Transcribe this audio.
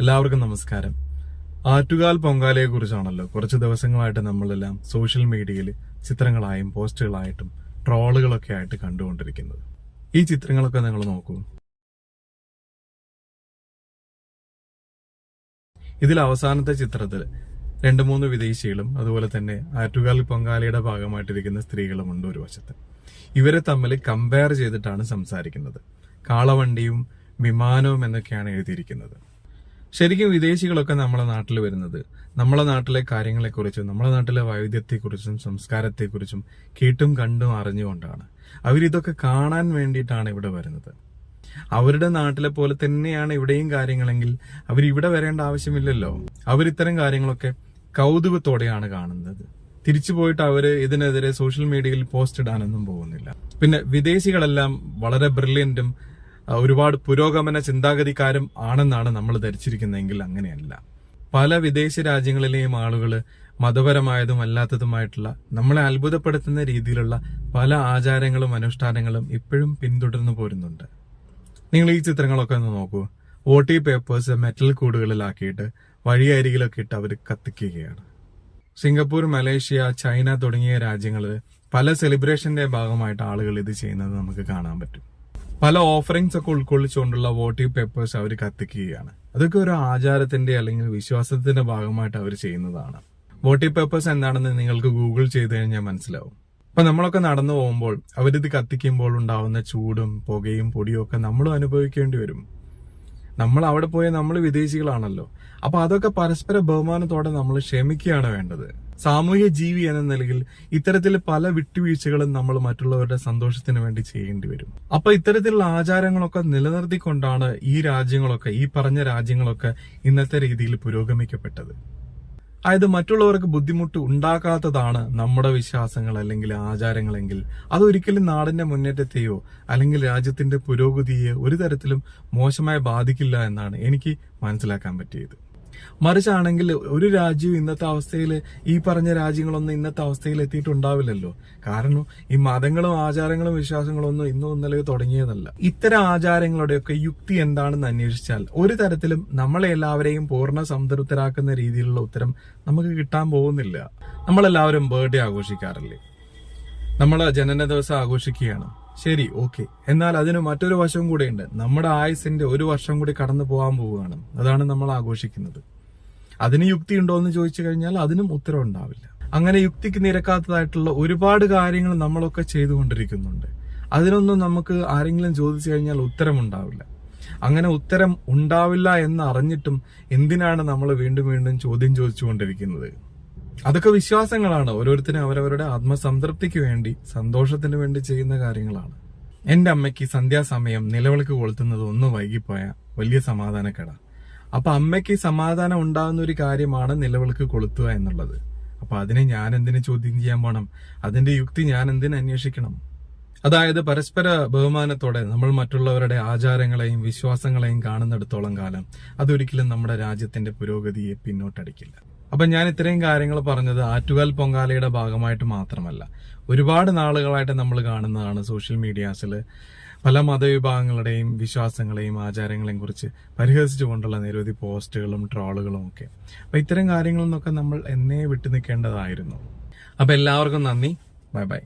എല്ലാവർക്കും നമസ്കാരം. ആറ്റുകാൽ പൊങ്കാലയെ കുറിച്ചാണല്ലോ കുറച്ച് ദിവസങ്ങളായിട്ട് നമ്മളെല്ലാം സോഷ്യൽ മീഡിയയിൽ ചിത്രങ്ങളായും പോസ്റ്റുകളായിട്ടും ട്രോളുകളൊക്കെ ആയിട്ട് കണ്ടുകൊണ്ടിരിക്കുന്നത്. ഈ ചിത്രങ്ങളൊക്കെ നിങ്ങൾ നോക്കൂ. ഇതിൽ അവസാനത്തെ ചിത്രത്തിൽ രണ്ട് മൂന്ന് വിദേശികളും അതുപോലെ തന്നെ ആറ്റുകാൽ പൊങ്കാലയുടെ ഭാഗമായിട്ടിരിക്കുന്ന സ്ത്രീകളുമുണ്ട് ഒരു വശത്ത്. ഇവരെ തമ്മിൽ കമ്പയർ ചെയ്തിട്ടാണ് സംസാരിക്കുന്നത്. കാളവണ്ടിയും വിമാനവും എന്നൊക്കെയാണ് എഴുതിയിരിക്കുന്നത്. ശരിക്കും വിദേശികളൊക്കെ നമ്മളെ നാട്ടിൽ വരുന്നത്. നമ്മളെ നാട്ടിലെ കാര്യങ്ങളെക്കുറിച്ചും നമ്മളെ നാട്ടിലെ വൈവിധ്യത്തെക്കുറിച്ചും സംസ്കാരത്തെക്കുറിച്ചും കേട്ടും കണ്ടും അറിഞ്ഞുകൊണ്ടാണ്. അവരിതൊക്കെ കാണാൻ വേണ്ടിയിട്ടാണ് ഇവിടെ വരുന്നത്. അവരുടെ നാട്ടിലെ പോലെ തന്നെയാണ് ഇവിടെയും കാര്യങ്ങളെങ്കിൽ അവർ ഇവിടെ വരേണ്ട ആവശ്യമില്ലല്ലോ. അവരിത്തരം കാര്യങ്ങളൊക്കെ കൗതുകത്തോടെയാണ് കാണുന്നത്. തിരിച്ചു പോയിട്ട് അവർ ഇതിനെതിരെ സോഷ്യൽ മീഡിയയിൽ പോസ്റ്റ് ഇടാനൊന്നും പോകുന്നില്ല. പിന്നെ വിദേശികളെല്ലാം വളരെ ബ്രില്യന്റും അഹ് ഒരുപാട് പുരോഗമന ചിന്താഗതിക്കാരും ആണെന്നാണ് നമ്മൾ ധരിച്ചിരിക്കുന്നതെങ്കിൽ അങ്ങനെയല്ല. പല വിദേശ രാജ്യങ്ങളിലെയും ആളുകൾ മതപരമായതും അല്ലാത്തതുമായിട്ടുള്ള നമ്മളെ അത്ഭുതപ്പെടുത്തുന്ന രീതിയിലുള്ള പല ആചാരങ്ങളും അനുഷ്ഠാനങ്ങളും ഇപ്പോഴും പിന്തുടർന്നു പോരുന്നുണ്ട്. നിങ്ങൾ ഈ ചിത്രങ്ങളൊക്കെ ഒന്ന് നോക്കൂ. ഓട്ടി പേപ്പേഴ്സ് മെറ്റൽ കൂടുകളിലാക്കിയിട്ട് വഴിയരികിലൊക്കെ ഇട്ട് അവർ കത്തിക്കുകയാണ്. സിംഗപ്പൂർ മലേഷ്യ ചൈന തുടങ്ങിയ രാജ്യങ്ങളിൽ പല സെലിബ്രേഷന്റെ ഭാഗമായിട്ട് ആളുകൾ ഇത് ചെയ്യുന്നത് നമുക്ക് കാണാൻ പറ്റും. പല ഓഫറിങ്സ് ഒക്കെ ഉൾക്കൊള്ളിച്ചുകൊണ്ടുള്ള വോട്ടിംഗ് പേപ്പേഴ്സ് അവർ കത്തിക്കുകയാണ്. അതൊക്കെ ഒരു ആചാരത്തിന്റെ അല്ലെങ്കിൽ വിശ്വാസത്തിന്റെ ഭാഗമായിട്ട് അവർ ചെയ്യുന്നതാണ്. വോട്ടിംഗ് പേപ്പേഴ്സ് എന്താണെന്ന് നിങ്ങൾക്ക് ഗൂഗിൾ ചെയ്ത് കഴിഞ്ഞാൽ മനസ്സിലാവും. അപ്പൊ നമ്മളൊക്കെ നടന്നു പോകുമ്പോൾ അവരിത് കത്തിക്കുമ്പോൾ ഉണ്ടാവുന്ന ചൂടും പുകയും പൊടിയും ഒക്കെ നമ്മളും അനുഭവിക്കേണ്ടി വരും. നമ്മൾ അവിടെ പോയ നമ്മൾ വിദേശികളാണല്ലോ. അപ്പൊ അതൊക്കെ പരസ്പര ബഹുമാനത്തോടെ നമ്മൾ ക്ഷമിക്കുകയാണ് വേണ്ടത്. സാമൂഹ്യ ജീവി എന്ന നിലയിൽ ഇത്തരത്തിൽ പല വിട്ടുവീഴ്ചകളും നമ്മൾ മറ്റുള്ളവരുടെ സന്തോഷത്തിന് വേണ്ടി ചെയ്യേണ്ടി വരും. അപ്പൊ ഇത്തരത്തിലുള്ള ആചാരങ്ങളൊക്കെ നിലനിർത്തിക്കൊണ്ടാണ് ഈ രാജ്യങ്ങളൊക്കെ ഈ പറഞ്ഞ രാജ്യങ്ങളൊക്കെ ഇന്നത്തെ രീതിയിൽ പുരോഗമിക്കപ്പെട്ടത്. അതായത് മറ്റുള്ളവർക്ക് ബുദ്ധിമുട്ട് ഉണ്ടാക്കാത്തതാണ് നമ്മുടെ വിശ്വാസങ്ങൾ അല്ലെങ്കിൽ ആചാരങ്ങളെങ്കിൽ അതൊരിക്കലും നാടിന്റെ മുന്നേറ്റത്തെയോ അല്ലെങ്കിൽ രാജ്യത്തിന്റെ പുരോഗതിയെ ഒരു തരത്തിലും മോശമായി ബാധിക്കില്ല എന്നാണ് എനിക്ക് മനസ്സിലാക്കാൻ പറ്റിയത്. മറിച്ചാണെങ്കിൽ ഒരു രാജ്യവും ഇന്നത്തെ അവസ്ഥയിൽ ഈ പറഞ്ഞ രാജ്യങ്ങളൊന്നും ഇന്നത്തെ അവസ്ഥയിൽ എത്തിയിട്ടുണ്ടാവില്ലല്ലോ. കാരണം ഈ മതങ്ങളും ആചാരങ്ങളും വിശ്വാസങ്ങളും ഒന്നും ഇന്നും ഇന്നലെ തുടങ്ങിയതല്ല. ഇത്തരം ആചാരങ്ങളുടെയൊക്കെ യുക്തി എന്താണെന്ന് അന്വേഷിച്ചാൽ ഒരു തരത്തിലും നമ്മളെ എല്ലാവരെയും പൂർണ സംതൃപ്തരാക്കുന്ന രീതിയിലുള്ള ഉത്തരം നമുക്ക് കിട്ടാൻ പോകുന്നില്ല. നമ്മളെല്ലാവരും ബർത്ത്ഡേ ആഘോഷിക്കാറില്ലേ? നമ്മൾ ജനന ദിവസം ആഘോഷിക്കുകയാണ്. ശരി ഓക്കെ. എന്നാൽ അതിന് മറ്റൊരു വശവും കൂടെയുണ്ട്. നമ്മുടെ ആയുസിന്റെ ഒരു വർഷം കൂടി കടന്നു പോകാൻ പോവുകയാണ്. അതാണ് നമ്മൾ ആഘോഷിക്കുന്നത്. അതിന് യുക്തി ഉണ്ടോ എന്ന് ചോദിച്ചു കഴിഞ്ഞാൽ അതിനും ഉത്തരം ഉണ്ടാവില്ല. അങ്ങനെ യുക്തിക്ക് നിരക്കാത്തതായിട്ടുള്ള ഒരുപാട് കാര്യങ്ങൾ നമ്മളൊക്കെ ചെയ്തുകൊണ്ടിരിക്കുന്നുണ്ട്. അതിനൊന്നും നമുക്ക് ആരെങ്കിലും ചോദിച്ചു കഴിഞ്ഞാൽ ഉത്തരം ഉണ്ടാവില്ല. അങ്ങനെ ഉത്തരം ഉണ്ടാവില്ല എന്ന് അറിഞ്ഞിട്ടും എന്തിനാണ് നമ്മൾ വീണ്ടും വീണ്ടും ചോദ്യം ചോദിച്ചുകൊണ്ടിരിക്കുന്നത്? അതൊക്കെ വിശ്വാസങ്ങളാണ്. ഓരോരുത്തരും അവരവരുടെ ആത്മസംതൃപ്തിക്ക് വേണ്ടി സന്തോഷത്തിന് വേണ്ടി ചെയ്യുന്ന കാര്യങ്ങളാണ്. എന്റെ അമ്മയ്ക്ക് സന്ധ്യാസമയം നിലവിളക്ക് കൊളുത്തുന്നത് ഒന്ന് വൈകിപ്പോയ വലിയ സമാധാനക്കട. അപ്പൊ അമ്മയ്ക്ക് സമാധാനം ഉണ്ടാകുന്ന ഒരു കാര്യമാണ് നിലവിളക്ക് കൊളുത്തുക എന്നുള്ളത്. അപ്പൊ അതിനെ ഞാൻ എന്തിനു ചോദ്യം ചെയ്യാൻ പോണം? അതിന്റെ യുക്തി ഞാൻ എന്തിനു അന്വേഷിക്കണം? അതായത് പരസ്പര ബഹുമാനത്തോടെ നമ്മൾ മറ്റുള്ളവരുടെ ആചാരങ്ങളെയും വിശ്വാസങ്ങളെയും കാണുന്നിടത്തോളം കാലം അതൊരിക്കലും നമ്മുടെ രാജ്യത്തിന്റെ പുരോഗതിയെ പിന്നോട്ടടിക്കില്ല. അപ്പൊ ഞാൻ ഇത്രയും കാര്യങ്ങൾ പറഞ്ഞത് ആറ്റുകാൽ പൊങ്കാലയുടെ ഭാഗമായിട്ട് മാത്രമല്ല. ഒരുപാട് നാളുകളായിട്ട് നമ്മൾ കാണുന്നതാണ് സോഷ്യൽ മീഡിയാസിൽ പല മതവിഭാഗങ്ങളുടെയും വിശ്വാസങ്ങളെയും ആചാരങ്ങളെയും കുറിച്ച് പരിഹസിച്ചുകൊണ്ടുള്ള നിരവധി പോസ്റ്റുകളും ട്രോളുകളും ഒക്കെ. അപ്പൊ ഇത്തരം കാര്യങ്ങളിൽ നിന്നൊക്കെ നമ്മൾ എന്നേ വിട്ടു നിൽക്കേണ്ടതായിരുന്നു. അപ്പൊ എല്ലാവർക്കും നന്ദി. Bye bye.